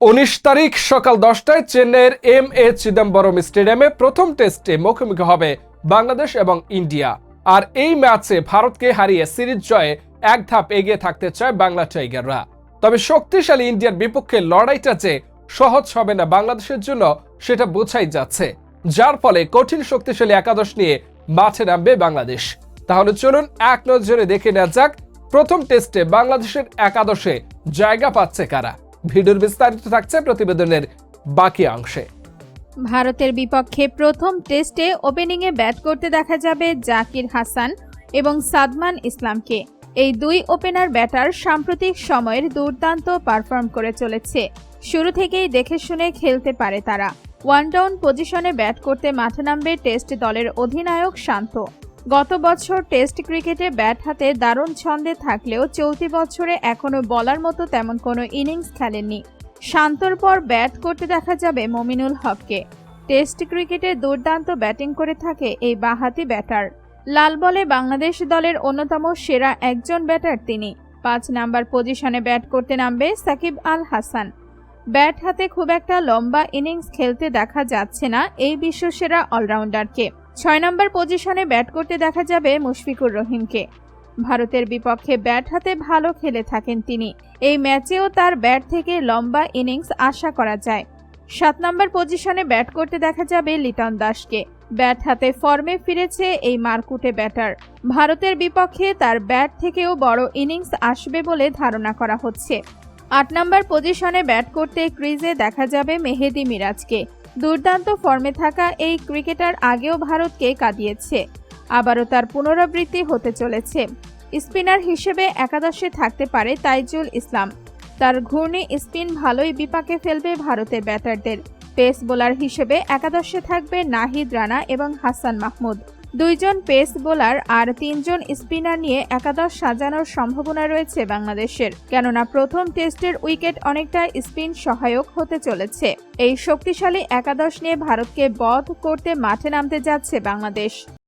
উনিশ তারিখ সকাল দশটায় চেন্নাইয়ের এম এ চিদম্বরম স্টেডিয়ামে প্রথম টেস্টে মুখোমুখি হবে বাংলাদেশ এবং ইন্ডিয়া। আর এই ম্যাচে ভারতকে হারিয়ে সিরিজ জয়ে এক ধাপ এগিয়ে থাকতে চায় বাংলা টাইগাররা। তবে শক্তিশালী ইন্ডিয়ার বিপক্ষে লড়াইটা যে সহজ হবে না বাংলাদেশের জন্য, সেটা বোঝাই যাচ্ছে। যার ফলে কঠিন শক্তিশালী একাদশ নিয়ে মাঠে নামবে বাংলাদেশ। তাহলে চলুন এক নজরে দেখে নেওয়া যাক, প্রথম টেস্টে বাংলাদেশের একাদশে জায়গা পাচ্ছে কারা। ভিডিওর বিস্তারিত থাকছে প্রতিবেদনের বাকি অংশে। ভারতের বিপক্ষে প্রথম টেস্টে ওপেনিংয়ে ব্যাট করতে দেখা যাবে জাকির হাসান এবং সাদমান ইসলামকে। এই দুই ওপেনার ব্যাটার সাম্প্রতিক সময়ের দুর্দান্ত পারফর্ম করে চলেছে। শুরু থেকেই দেখে শুনে খেলতে পারে তারা। ওয়ান ডাউন পজিশনে ব্যাট করতে মাঠে নামবে টেস্ট দলের অধিনায়ক শান্ত। গত বছর টেস্ট ক্রিকেটে ব্যাট হাতে দারুণ ছন্দে থাকলেও চলতি বছরে এখনও বলার মতো তেমন কোনো ইনিংস খেলেননি। শান্তর পর ব্যাট করতে দেখা যাবে মমিনুল হককে। টেস্ট ক্রিকেটে দুর্দান্ত ব্যাটিং করে থাকে এই বাহাতি ব্যাটার। লাল বলে বাংলাদেশ দলের অন্যতম সেরা একজন ব্যাটার তিনি। পাঁচ নাম্বার পজিশনে ব্যাট করতে নামবে সাকিব আল হাসান। ব্যাট হাতে খুব একটা লম্বা ইনিংস খেলতে দেখা যাচ্ছে না এই বিশ্বসেরা অলরাউন্ডারকে। ছয় নম্বর পজিশনে ব্যাট করতে দেখা যাবে মুশফিকুর রহিমকে। ভারতের বিপক্ষে ব্যাট হাতে ভালো খেলে থাকেন তিনি। এই ম্যাচেও তার ব্যাট থেকে লম্বা ইনিংস আশা করা যায়। সাত নম্বর পজিশনে ব্যাট করতে দেখা যাবে লিটন দাসকে। ব্যাট হাতে ফর্মে ফিরেছে এই মারকুটে ব্যাটার। ভারতের বিপক্ষে তার ব্যাট থেকেও বড় ইনিংস আসবে বলে ধারণা করা হচ্ছে। আট নম্বর পজিশনে ব্যাট করতে ক্রিজে দেখা যাবে মেহেদি মিরাজকে। দুর্দান্ত ফর্মে থাকা এই ক্রিকেটার আগেও ভারতকে কাঁদিয়েছে, আবারও তার পুনরাবৃত্তি হতে চলেছে। স্পিনার হিসেবে একাদশে থাকতে পারে তাইজুল ইসলাম। তার ঘূর্ণি স্পিন ভালোই বিপাকে ফেলবে ভারতের ব্যাটারদের। পেস বোলার হিসেবে একাদশে থাকবে নাহিদ রানা এবং হাসান মাহমুদ। দুইজন পেস বোলার আর তিনজন স্পিনার নিয়ে একাদশ সাজানোর সম্ভাবনা রয়েছে বাংলাদেশের, কেননা প্রথম টেস্টের উইকেট অনেকটা স্পিন সহায়ক হতে চলেছে। এই শক্তিশালী একাদশ নিয়ে ভারতকে বধ করতে মাঠে নামতে যাচ্ছে বাংলাদেশ।